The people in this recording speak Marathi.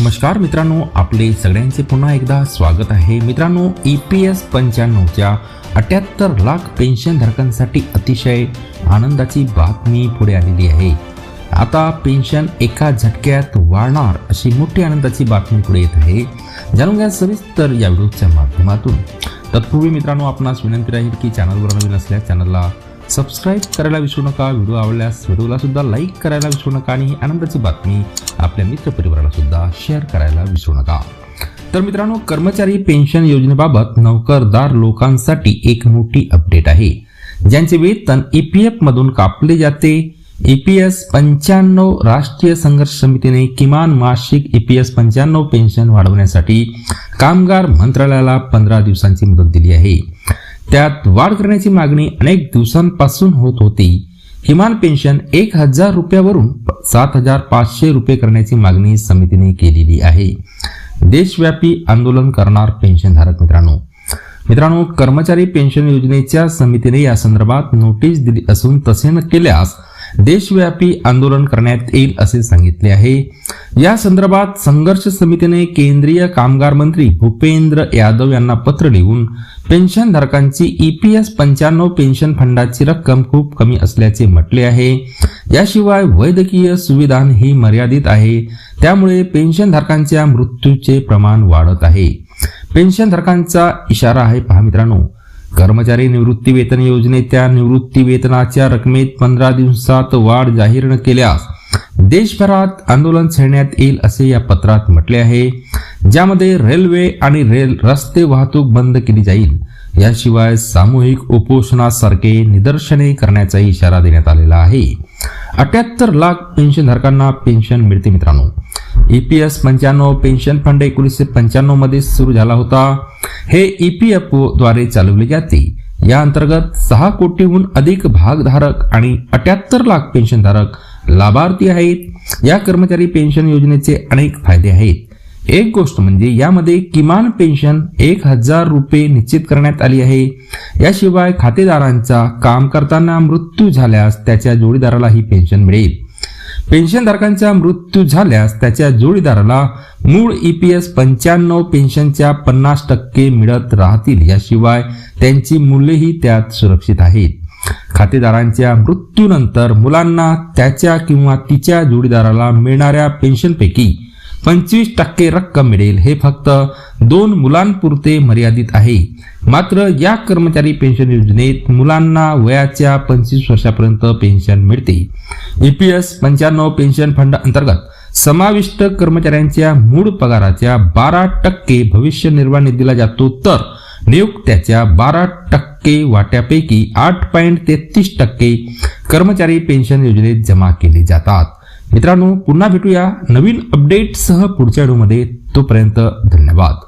नमस्कार मित्रांनो आपले सगळ्यांचे पुन्हा एकदा स्वागत आहे. मित्रांनो ई पी एस पंच्याण्णवच्या अठ्याहत्तर लाख पेन्शनधारकांसाठी अतिशय आनंदाची बातमी पुढे आलेली आहे. आता पेन्शन एका झटक्यात वाढणार अशी मोठी आनंदाची बातमी पुढे येत आहे. जाणून घ्या सविस्तर या व्हिडिओच्या माध्यमातून. तत्पूर्वी मित्रांनो आपणास विनंती राहील की चॅनलवर नवीन असल्यास चॅनलला सबस्क्राईब करायला विसरू नका. व्हिडिओ आवडल्यास व्हिडिओला सुद्धा लाईक करायला विसरू नका आणि आनंदाची बातमी आपल्या मित्रपरिवाराला सुद्धा शेअर करायला विसरू नका. तर मित्रांनो कर्मचारी पेन्शन योजनेबाबत नोकरदार लोकांसाठी एक मोठी अपडेट आहे. ज्यांचे वेतन ई पी एफ मधून कापले जाते. ई पी एस पंच्याण्णव राष्ट्रीय संघर्ष समितीने किमान मासिक ई पी एस पंच्याण्णव पेन्शन वाढवण्यासाठी कामगार मंत्रालयाला पंधरा दिवसांची मुदत दिली आहे. त्यात वाढ करण्याची मागणी अनेक दिवसांपासून होत होती. किमान पेन्शन एक हजार रुपयावरून सात हजार पाचशे रुपये करण्याची मागणी समितीने केलेली आहे. देशव्यापी आंदोलन करणार पेन्शनधारक मित्रांनो. मित्रांनो कर्मचारी पेन्शन योजनेच्या समितीने या संदर्भात नोटीस दिली असून तसे न केल्यास देशव्यापी आंदोलन करण्यात येईल असे सांगितले आहे. या संदर्भात संघर्ष समितीने केंद्रीय कामगार मंत्री भूपेंद्र यादव यांना पत्र लिहून पेन्शनधारकांची ई पी एस पंच्याण्णव पेन्शन फंडाची रक्कम खूप कमी असल्याचे म्हटले आहे. याशिवाय वैद्यकीय सुविधांही मर्यादित आहे. त्यामुळे पेन्शनधारकांच्या मृत्यूचे प्रमाण वाढत आहे. पेन्शनधारकांचा इशारा आहे पहा मित्रांनो. कर्मचारी निवृत्ती वेतन योजनेच्या निवृत्ती वेतनाच्या रकमेत पंधरा दिवसात वाढ जाहीर न केल्यास देशभरात आंदोलन छेडण्यात येईल असे या पत्रात म्हटले आहे. ज्यामध्ये रेल्वे आणि रेल रस्ते वाहतूक बंद केली जाईल याशिवाय सामूहिक उपोषणासारखे निदर्शने करण्याचा इशारा देण्यात आलेला आहे. अठ्याहत्तर लाख पेन्शनधारकांना पेन्शन मिळते मित्रांनो. ई पी एस पंच्याण्णव पेन्शन फंड एकोणीसशे पंच्याण्णवमध्ये सुरू झाला होता. हे ई पी एफद्वारे चालवले जाते. या अंतर्गत सहा कोटीहून अधिक भागधारक आणि अठ्याहत्तर लाख पेन्शनधारक लाभार्थी आहेत. या कर्मचारी पेन्शन योजनेचे अनेक फायदे आहेत. एक गोष्ट म्हणजे यामध्ये किमान पेन्शन एक हजार रुपये निश्चित करण्यात आली आहे. याशिवाय खातेदारांचा काम करताना मृत्यू झाल्यास त्याच्या जोडीदाराला ही पेन्शन मिळेल. पेन्शनधारकांचा मृत्यू झाल्यास त्याच्या जोडीदाराला मूळ ई पी एस पंच्याण्णव पेन्शनच्या पन्नास टक्के मिळत राहतील. याशिवाय त्यांची मुलेही त्यात सुरक्षित आहेत. खातेदारांच्या मृत्यूनंतर मुलांना त्याच्या किंवा तिच्या जोडीदाराला मिळणाऱ्या पेन्शनपैकी पंचवीस टक्के रक्कम मिळेल. हे फक्त दोन मुलांपुरते मर्यादित आहे. मात्र या कर्मचारी पेन्शन योजनेत मुलांना वयाच्या पंचवीस वर्षापर्यंत पेन्शन मिळते. ई पी एस पंच्याण्णव पेन्शन फंड अंतर्गत समाविष्ट कर्मचाऱ्यांच्या मूळ पगाराच्या बारा टक्के भविष्य निर्वाह निधीला जातो तर नियुक्त्याच्या बारा टक्के वाट्यापैकी आठ पॉईंट तेहतीस टक्के कर्मचारी पेन्शन योजनेत जमा केले जातात. मित्रांनो पुन्हा भेटूया नवीन अपडेटसह पुढच्या व्हिडिओमध्ये तोपर्यंत धन्यवाद.